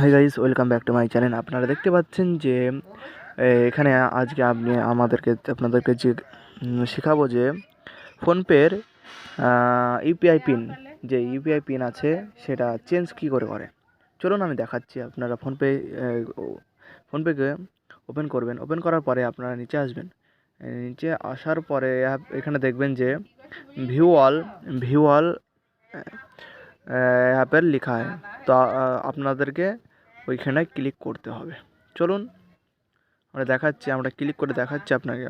Hi guys welcome back to my channel আপনারা দেখতে পাচ্ছেন যে এখানে আজকে আপনি আমাদেরকে, আপনাদেরকে যে শেখাবো যে ফোনপের ইউপিআই পিন, যে ইউপিআই পিন আছে, সেটা চেঞ্জ কী করে করে। চলুন আমি দেখাচ্ছি, আপনারা ফোনপে ফোনপেকে ওপেন করবেন। ওপেন করার পরে আপনারা নিচে আসবেন। নিচে আসার পরে এখানে দেখবেন যে ভিউ অল অ্যাপের লেখা হয়। তো আপনাদেরকে ওইখানে ক্লিক করতে হবে। চলুন, আমরা দেখাচ্ছি, আমরা ক্লিক করে দেখাচ্ছি আপনাকে।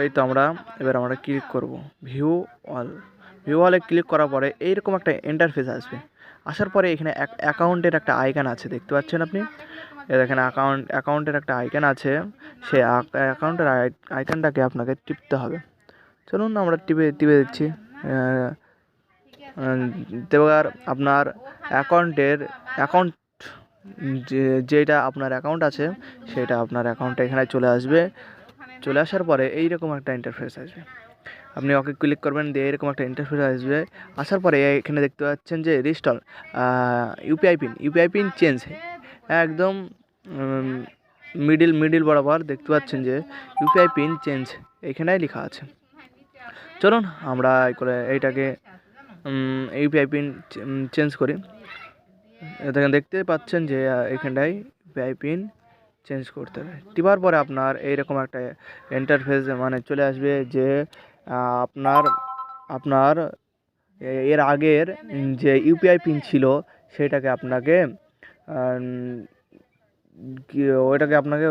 এই তো আমরা, এবার আমরা ক্লিক করব। ভিউ অল ভিউ অলে ক্লিক করার পরে এইরকম একটা ইন্টারফেস আসবে। আসার পরে এখানে অ্যাকাউন্টের একটা আইকন আছে, দেখতে পাচ্ছেন আপনি? এ দেখেন অ্যাকাউন্ট অ্যাকাউন্টের একটা আইকন আছে। সেই অ্যাকাউন্টের আইকনটাকে আপনাকে টিপতে হবে। চলুন, আমরা টিপে টিপে দিচ্ছি। এবার আপনার অ্যাকাউন্টের অ্যাকাউন্ট, যে, যেটা আপনার অ্যাকাউন্ট আছে, সেটা আপনার অ্যাকাউন্টে এখানে চলে আসবে। চলে আসার পরে এইরকম একটা ইন্টারফেস আসবে। আপনি ওকে ক্লিক করবেন, দিয়ে এরকম একটা ইন্টারফেস আসবে। আসার পরে এখানে দেখতে পাচ্ছেন যে reset UPI PIN UPI PIN change একদম মিডিল মিডিল বরাবর দেখতে পাচ্ছেন যে ইউপিআই পিন চেঞ্জ এখানেই লেখা আছে। চলুন, আমরা করে এইটাকে ইউপিআই পিন চেঞ্জ করি। দেখেন দেখতে পাচ্ছেন যে এখানটায় ইউপিআই পিন চেঞ্জ করতে হবে। টিপার পরে আপনার এইরকম একটা ইন্টারফেস মানে চলে আসবে যে আপনার আপনার এর আগের যে ইউপিআই পিন ছিল, সেটাকে আপনাকে ওইটাকে আপনাকে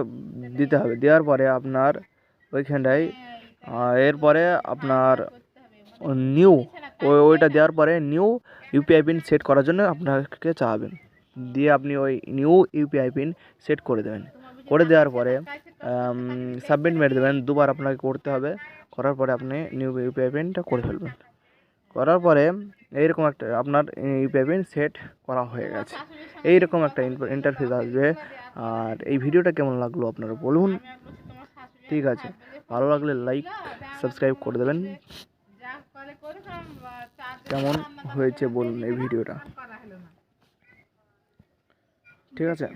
দিতে হবে। দেওয়ার পরে আপনার ওইখানটায় এরপরে আপনার নিউ ওইটা দেওয়ার পরে নিউ ইউপিআই পিন সেট করার জন্য আপনাকে চাওয়াবেন দিয়ে আপনি ওই নিউ ইউপিআই পিন সেট করে দেবেন। করে দেওয়ার পরে সাবমিট মেরে দেবেন। দুবার আপনাকে করতে হবে। করার পরে আপনি নিউ ইউপিআই পিনটা করে ফেলবেন। করার পরে এইরকম একটা আপনার ইউপিআই পিন সেট করা হয়ে গেছে। এইরকম একটা ইন্টারফেস আসবে। আর এই ভিডিওটা কেমন লাগল আপনারা বলুন। ঠিক আছে। ভালো লাগলে লাইক সাবস্ক্রাইব করে দেবেন। কেমন হয়েছে বলুন এই ভিডিওটা? ঠিক আছে।